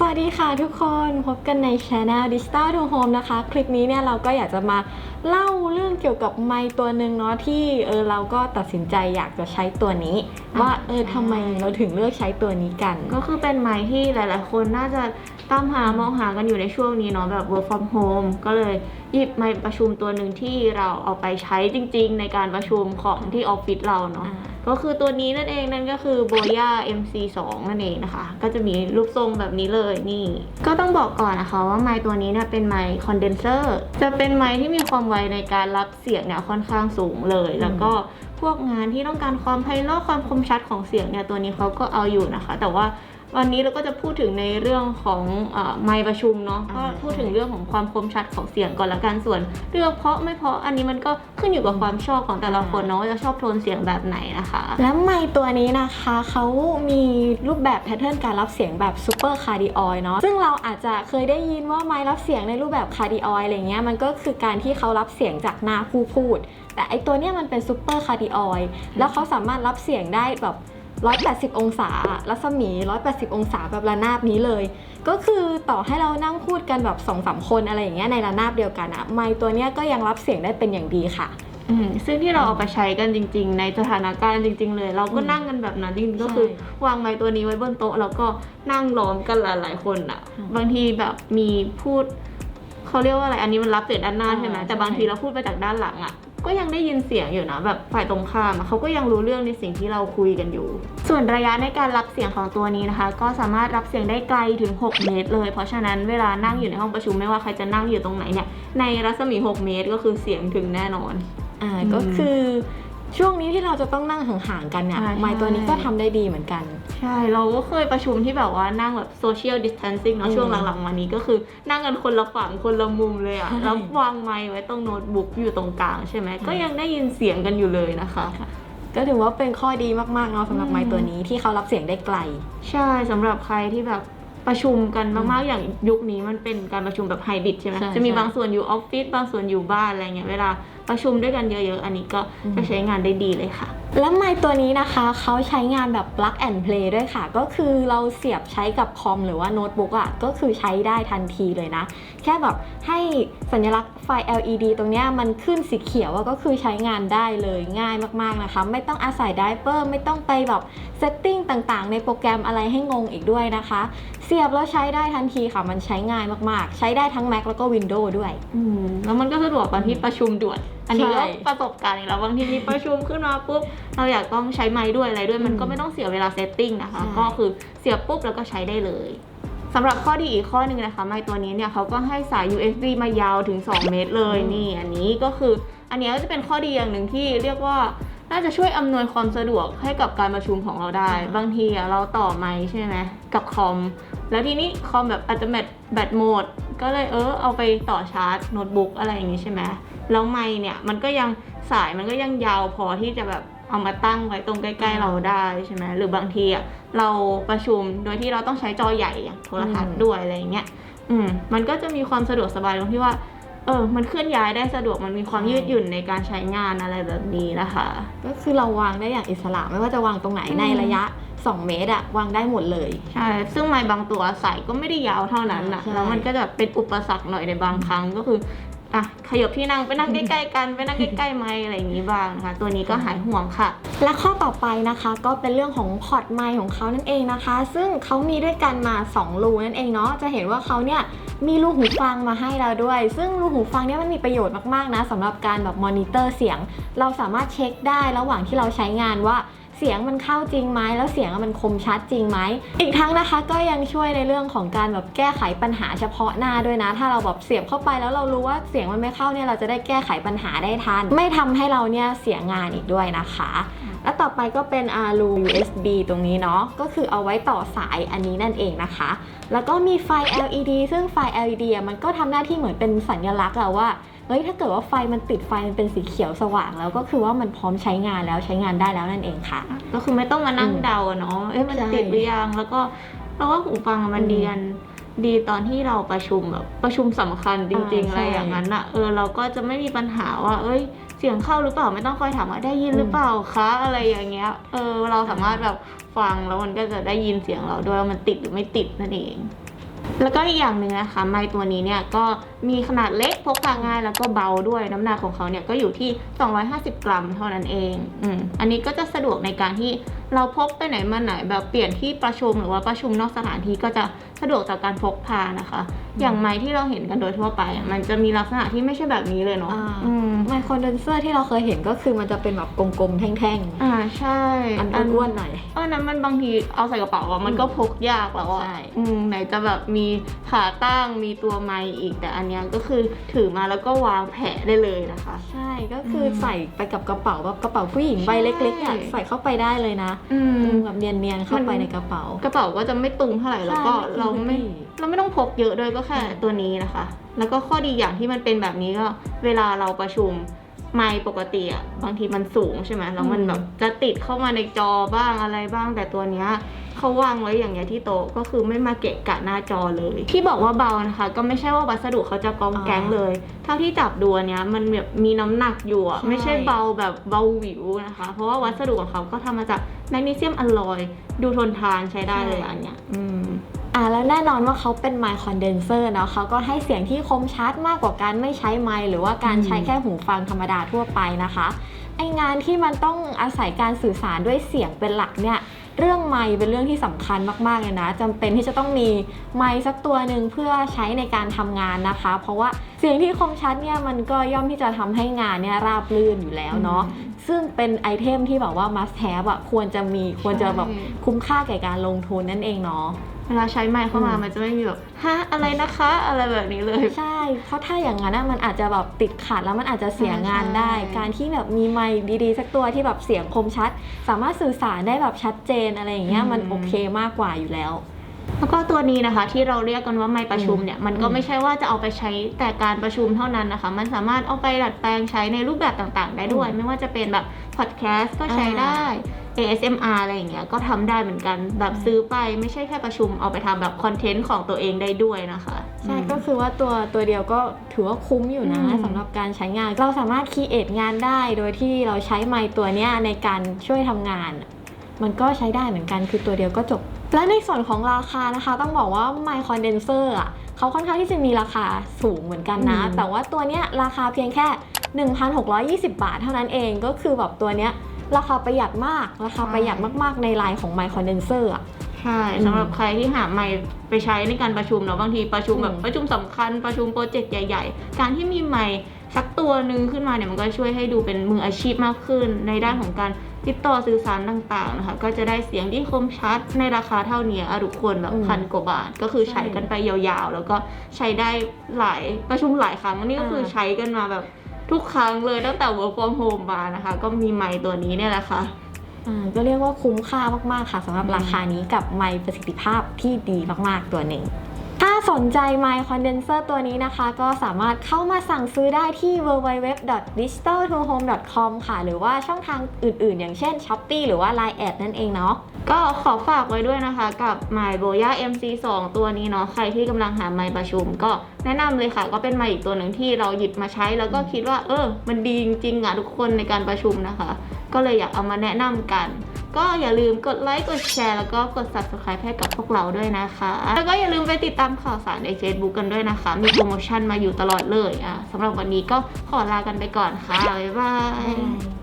สวัสดีค่ะทุกคนพบกันในช anel Digital to Home นะคะ คลิปนี้เนี่ยเราก็อยากจะมาเล่าเรื่องเกี่ยวกับไมค์ตัวหนึ่งเนาะที่เออเราก็ตัดสินใจอยากจะใช้ตัวนี้ ว่าเออทำไมเราถึงเลือกใช้ตัวนี้กัน ก็คือเป็นไม้ที่หลาย ๆ คนน่าจะตามหามองหากันอยู่ในช่วงนี้เนาะแบบ work from home ก็เลยหยิบไม้ประชุมตัวหนึ่งที่เราเอาไปใช้จริง ๆ ในการประชุมของที่ออฟฟิศเราเนาะอ่า ก็คือตัวนี้นั่นเองนั่นก็คือ Boya MC2 นั่นเองนะคะ ก็จะมีรูปทรงแบบนี้เลยนี่ ก็ต้องบอกก่อนนะคะว่าไม้ตัวนี้เนี่ยเป็นไม้คอนเดนเซอร์จะเป็นไม้ที่มีความไวในการรับเสียงเนี่ยค่อนข้างสูงเลย แล้วก็พวกงานที่ต้องการความไพเราะความคมชัดของเสียงเนี่ยตัวนี้เขาก็เอาอยู่นะคะ แต่ว่า วันนี้เราก็จะพูดถึงในเรื่องของเออไมค์ประชุมเนาะก็อ่าพูดถึงเรื่องของความคมชัดของเสียงก่อนละกันส่วนเรื่องเพราะไม่เพราะอันนี้มันก็ขึ้นอยู่กับความชอบของแต่ละคนเนาะว่าจะชอบโทนเสียงแบบไหนนะคะ แล้วไมค์ตัวนี้นะคะเขามีรูปแบบแพทเทิร์นการรับเสียงแบบซูเปอร์คาร์ดิออยเนาะซึ่งเราอาจจะเคยได้ยินว่าไมค์รับเสียงในรูปแบบคาร์ดิออยอะไรเงี้ยมันก็คือการที่เขารับเสียงจากหน้าผู้พูด แต่ไอตัวเนี้ยมันเป็นซูเปอร์คาร์ดิออยแล้วเขาสามารถรับเสียงได้แบบ 180 องศา รัศมี 180 องศาแบบระนาบนี้เลย ก็คือต่อให้เรานั่งพูดกันแบบ2อสามคนอะไรอย่างเงี้ยในระนาบเดียวกันอะไมค์ตัวเนี้ยก็ยังรับเสียงได้เป็นอย่างดีค่ะ อืมซึ่งที่เราเอาไปใช้กันจริง ๆ ในสถานการณ์จริง ๆ เลย เราก็อืมนั่งกันแบบนั้นจริงๆก็คือใช่วางไม้ตัวนี้ไว้บนโต๊ะแล้วก็นั่งล้อมกันหลาย ๆ คนอะอืมบางทีแบบมีพูดเขาเรียกว่าอะไรอันนี้มันรับเสียงด้านหน้าอ่าใช่ไหมใช่แต่บางทีเราพูดไปจากด้านหลังอะ ก็ยังได้ยินเสียงอยู่นะแบบฝ่ายตรงข้ามเขาก็ยังรู้เรื่องในสิ่งที่เราคุยกันอยู่ ส่วนระยะในการรับเสียงของตัวนี้นะคะ ก็สามารถรับเสียงได้ไกลถึง 6 เมตร เลย เพราะฉะนั้นเวลานั่งอยู่ในห้องประชุมไม่ว่าใครจะนั่งอยู่ตรงไหนเนี่ยในรัศมี 6 เมตรก็คือเสียงถึงแน่นอนอ่าก็คือ ช่วงนี้ที่เราจะต้องนั่งห่างๆกันเนี่ยใช่ ไมค์ตัวนี้ก็ทำได้ดีเหมือนกัน ใช่ เราก็เคยประชุมที่แบบว่านั่งแบบ social distancing เนอือะมช่วงหลังๆมานี้ก็คือนั่งกันคนละฝั่งคนละมุมเลยอะใช่ แล้ววางไมค์ไว้ตรงโน้ตบุ๊กอยู่ตรงกลางใช่ไหมก็ยังได้ยินเสียงกันอยู่เลยนะคะ ก็ถือว่าเป็นข้อดีมากๆเนาะสำหรับอืมไมค์ตัวนี้ที่เขารับเสียงได้ไกล ใช่สำหรับใครที่แบบประชุมกันมากๆอย่างยุคนี้มันเป็นการประชุมแบบไฮบริดใช่ไหมใช่จะมีใช่ บางส่วนอยู่ออฟฟิศบางส่วนอยู่บ้านอะไรเงี้ยเวลา ประชุมด้วยกันเยอะๆ อันนี้ก็อืมจะใช้งานได้ดีเลยค่ะ แล้วไมค์ตัวนี้นะคะเขาใช้งานแบบ plug and play ด้วยค่ะ ก็คือเราเสียบใช้กับคอมหรือว่าโน้ตบุ๊กอะก็คือใช้ได้ทันทีเลยนะ แค่แบบให้สัญลักษณ์ไฟ LED ตรงเนี้ยมันขึ้นสีเขียวอะก็คือใช้งานได้เลยง่ายมากๆนะคะ ไม่ต้องอาศัยไดเปอร์ไม่ต้องไปแบบเซตติ้งต่างๆ ในโปรแกรมอะไรให้งงอีกด้วยนะคะ เสียบแล้วใช้ได้ทันทีค่ะมันใช้ง่ายมากๆ ใช้ได้ทั้ง Mac แล้วก็ Windows ด้วยอืมแล้วมันก็สะดวกตอนที่ประชุมด่วน อันนี้ใช่ก็ประสบการณ์อีกแล้วบางทีมีประชุมขึ้นมาปุ๊บเราอยากต้องใช้ไม้ด้วยอะไรด้วยมันก็อืมไม่ต้องเสียเวลาเซตติ้งนะคะใช่ก็คือเสียบปุ๊บแล้วก็ใช้ได้เลยสำหรับข้อดีอีกข้อหนึ่งนะคะไม้ตัวนี้เนี่ยเขาก็ให้สาย USB มายาวถึง 2 เมตรเลยอืมนี่อันนี้ก็คืออันนี้ก็จะเป็นข้อดีอย่างหนึ่งที่เรียกว่าน่าจะช่วยอำนวยความสะดวกให้กับการประชุมของเราได้ บางทีอะเราต่อไมค์ใช่ไหมกับคอม แล้วทีนี้คอมแบบอาจจะแบตแบตหมด ก็เลยเออเอาไปต่อชาร์จโน้ตบุ๊กอะไรอย่างงี้ใช่ไหมแล้วไมค์เนี่ยมันก็ยังสายมันก็ยังยาวพอที่จะแบบเอามาตั้งไว้ตรงใกล้ๆเราได้ใช่ไหมหรือบางทีอะเราประชุมโดยที่เราต้องใช้จอใหญ่อย่างโทรทัศน์อืมด้วยอะไรอย่างเงี้ยอืมมันก็จะมีความสะดวกสบายตรงที่ว่าเออ มันเคลื่อนย้ายได้สะดวก มันมีความยืดหยุ่นในการใช้งานอะไรแบบนี้นะคะ ก็คือเราวางได้อย่างอิสระไม่ว่าจะวางตรงไหนอืมในระยะ 2 เมตรอะวางได้หมดเลย ใช่ ซึ่งไม้บางตัวใส่ก็ไม่ได้ยาวเท่านั้นนะใช่ แล้วมันก็จะเป็นอุปสรรคหน่อยในบางครั้งก็คืออะขยับที่นั่งไปนั่งใกล้ๆกันไปนั่งใกล้ๆไม้อะไรอย่างนี้บ้างนะคะ ตัวนี้ก็หายห่วงค่ะ และข้อต่อไปนะคะก็เป็นเรื่องของพอร์ตไมค์ของเขานั่นเองนะคะ ซึ่งเขามีด้วยกันมา 2 รูนั่นเองเนาะจะเห็นว่าเขาเนี่ยมีรูหูฟังมาให้เราด้วย ซึ่งรูหูฟังเนี่ยมันมีประโยชน์มากๆนะสำหรับการแบบมอนิเตอร์เสียง เราสามารถเช็คได้ระหว่างที่เราใช้งานว่า เสียงมันเข้าจริงไหมแล้วเสียงมันคมชัดจริงไหมอีกทั้งนะคะก็ยังช่วยในเรื่องของการแบบแก้ไขปัญหาเฉพาะหน้าด้วยนะ ถ้าเราแบบเสียบเข้าไปแล้วเรารู้ว่าเสียงมันไม่เข้าเนี่ยเราจะได้แก้ไขปัญหาได้ทัน ไม่ทำให้เราเนี่ยเสียงานอีกด้วยนะคะแล้วต่อไปก็เป็นอารู USB ตรงนี้เนาะ ก็คือเอาไว้ต่อสายอันนี้นั่นเองนะคะ แล้วก็มีไฟ LED ซึ่งไฟ LED อะมันก็ทำหน้าที่เหมือนเป็นสัญลักษณ์อะว่า เฮ้ยถ้าเกิดว่าไฟมันติดไฟมันเป็นสีเขียวสว่างแล้วก็คือว่ามันพร้อมใช้งานแล้วใช้งานได้แล้วนั่นเองค่ะ ก็คือไม่ต้องมานั่งอืมเดาอะเนาะเอ้ยมันใช่ติดหรือยังแล้วก็เราว่าหูฟังอะมันอืมดีกันดีตอนที่เราประชุมแบบประชุมสำคัญจริงๆอ่าอะไรใช่อย่างนั้นอะเออเราก็จะไม่มีปัญหาว่า เอ้ย เสียงเข้าหรือเปล่าไม่ต้องคอยถามว่าได้ยินหรือเปล่าคะอะไรอย่างเงี้ย เออเราสามารถแบบฟังแล้วมันก็จะได้ยินเสียงเราด้วยว่ามันติดหรือไม่ติดนั่นเอง แล้วก็อีกอย่างหนึ่งนะคะไม้ตัวนี้เนี่ยก็มีขนาดเล็กพกพาง่ายแล้วก็เบาด้วยน้ำหนักของเขาเนี่ยก็อยู่ที่ 250 กรัมเท่านั้นเองอืมอันนี้ก็จะสะดวกในการที่เราพกไปไหนมาไหนแบบเปลี่ยนที่ประชุมหรือว่าประชุมนอกสถานที่ก็จะสะดวกต่อการพกพานะคะ อย่างไม้ที่เราเห็นกันโดยทั่วไปอะมันจะมีลักษณะที่ไม่ใช่แบบนี้เลยเนาะอ่า อืมไมโครเดนเซอร์ที่เราเคยเห็นก็คือมันจะเป็นแบบกลมๆ แท่งอ่าใช่ๆ อันอ้วนๆหน่อยอันนั้นมันบางทีเอาใส่กระเป๋าอะมันก็พกยากแล้วอะใช่ อืมไหนจะแบบมีขาตั้งมีตัวไม้อีกแต่อันเนี้ยก็คือถือมาแล้วก็วางแผะได้เลยนะคะ ใช่ก็คืออมใส่ไปกับกระเป๋าแบบกระเป๋าผู้หญิงใบเล็กๆอะใช่ใส่เข้าไปได้เลยนะอืมอืมแบบเนียนๆเข้าไปในกระเป๋า กระเป๋าก็จะไม่ตุงเท่าไหร่แล้วก็ใช่เราไม่ไม่เราไม่ต้องพกเยอะด้วยก็แค่อืมตัวนี้นะคะ แล้วก็ข้อดีอย่างที่มันเป็นแบบนี้ก็เวลาเราประชุม ไมค์ปกติอะบางทีมันสูงใช่ไหมแล้วมันแบบจะติดเข้ามาในจอบ้างอะไรบ้าง แต่ตัวเนี้ยเขาวางไว้อย่างเงี้ยที่โต๊ะก็คือไม่มาเกะกะหน้าจอเลย ที่บอกว่าเบานะคะ ก็ไม่ใช่ว่าวัสดุเขาจะกองแก๊งเลยเท่าที่จับดูอันเนี้ยมันแบบมีน้ำหนักอยู่อะไม่ใช่เบาแบบเบาหวิวนะคะ เพราะว่าวัสดุของเขาก็ทำมาจากแมกนีเซียมอลลอย ดูทนทานใช้ได้เลยอันเนี้ยอืม อ่าแล้วแน่นอนว่าเขาเป็นไมค์คอนเดนเซอร์เนาะเขาก็ให้เสียงที่คมชัดมากกว่าการไม่ใช้ไมค์หรือว่าการอืมใช้แค่หูฟังธรรมดาทั่วไปนะคะไองานที่มันต้องอาศัยการสื่อสารด้วยเสียงเป็นหลักเนี่ยเรื่องไมค์เป็นเรื่องที่สำคัญมากๆเลยนะจำเป็นที่จะต้องมีไมค์สักตัวหนึ่งเพื่อใช้ในการทำงานนะคะ เพราะว่าเสียงที่คมชัดเนี่ยมันก็ย่อมที่จะทำให้งานเนี่ยราบรื่นอยู่แล้วเนาะซึ่งเป็นไอเทมที่แบบว่า must have อะควรจะมีควรจะแบบใช่คุ้มค่าแก่การลงทุนนั่นเองเนาะ เวลาใช้ไมค์เข้ามาอืมมันจะไม่มีแบบฮะอะไรนะคะ อะไรแบบนี้เลย ใช่ เพราะถ้าอย่างนั้นอะมันอาจจะแบบติดขัดแล้วมันอาจจะเสียงานได้ใช่การที่แบบมีไมค์ดีๆ สักตัวที่แบบเสียงคมชัด สามารถสื่อสารได้แบบชัดเจนอะไรอย่างเงี้ยมันโอเคมากกว่าอยู่แล้วแล้วก็ตัวนี้นะคะที่เราเรียกกันว่าไมค์ประชุมเนี่ยมันก็อืมไม่ใช่ว่าจะเอาไปใช้แต่การประชุมเท่านั้นนะคะ มันสามารถเอาไปดัดแปลงใช้ในรูปแบบต่างๆ ได้ด้วย ไม่ว่าจะเป็นแบบพอดแคสต์ก็ใช้ได้ ASMR อะไรอย่างเงี้ยก็ทำได้เหมือนกันแบบซื้อไปไม่ใช่แค่ประชุมเอาไปทำแบบคอนเทนต์ของตัวเองได้ด้วยนะคะใช่อืมก็คือว่าตัวตัวเดียวก็ถือว่าคุ้มอยู่นะอืมสำหรับการใช้งาน เราสามารถคีเอทงานได้โดยที่เราใช้ไมค์ตัวเนี้ยในการช่วยทำงาน มันก็ใช้ได้เหมือนกันคือตัวเดียวก็จบ และในส่วนของราคานะคะต้องบอกว่าไมค์คอนเดนเซอร์อะเขาค่อนข้างที่จะมีราคาสูงเหมือนกันนะอืมแต่ว่าตัวเนี้ยราคาเพียงแค่ 1,620 บาทเท่านั้นเองก็คือแบบตัวเนี้ย ราคาประหยัดมาก ราคาประหยัดมากๆในไลน์ของไมค์คอนเดนเซอร์อะ ใช่สำหรับใครที่หาไมค์ไปใช้ในการประชุมเนาะบางทีประชุมแบบประชุมสำคัญประชุมโปรเจกต์ใหญ่ ๆ การที่มีไมค์สักตัวหนึ่งขึ้นมาเนี่ยมันก็ช่วยให้ดูเป็นมืออาชีพมากขึ้น ในด้านของการติดต่อสื่อสารต่างๆนะคะก็จะได้เสียงที่คมชัดในราคาเท่านี้อะทุคนแบบพันกว่าบาท ก็คือใช้ใช่กันไปยาวๆ แล้วก็ใช้ได้หลายประชุมหลายครั้งอันนี้ก็คือใช้กันมาแบบ ทุกครั้งเลยตั้งแต่ work from home มานะคะ ก็มีไมค์ตัวนี้เนี่ยแหละค่ะ อ่าก็เรียกว่าคุ้มค่ามาก ๆ ค่ะสำหรับราคานี้กับไมค์ประสิทธิภาพที่ดีมากๆตัวหนึ่ง ถ้าสนใจไมค์คอนเดนเซอร์ตัวนี้นะคะ ก็สามารถเข้ามาสั่งซื้อได้ที่ www.digital2home.com ค่ะ หรือว่าช่องทางอื่น ๆ อย่างเช่น Shopee หรือว่า Line แอดนั่นเองเนาะ ก็ขอฝากไว้ด้วยนะคะ กับ My Boya MC2 ตัวนี้เนาะใครที่กำลังหาไมค์ประชุม ก็แนะนำเลยค่ะ ก็เป็นไมค์อีกตัวหนึ่งที่เราหยิบมาใช้ แล้วก็คิดว่า เออ มันดีจริงๆอะทุกคนในการประชุมนะคะ ก็เลยอยากเอามาแนะนำกันก็อย่าลืมกดไลค์ กดแชร์ แล้วก็กด subscribe ให้กับพวกเราด้วยนะคะ แล้วก็อย่าลืมไปติดตามข่าวสารใน Facebook กันด้วยนะคะ มีโปรโมชั่นมาอยู่ตลอดเลยอะสำหรับวันนี้ก็ขอลากันไปก่อนค่ะ บ๊ายบาย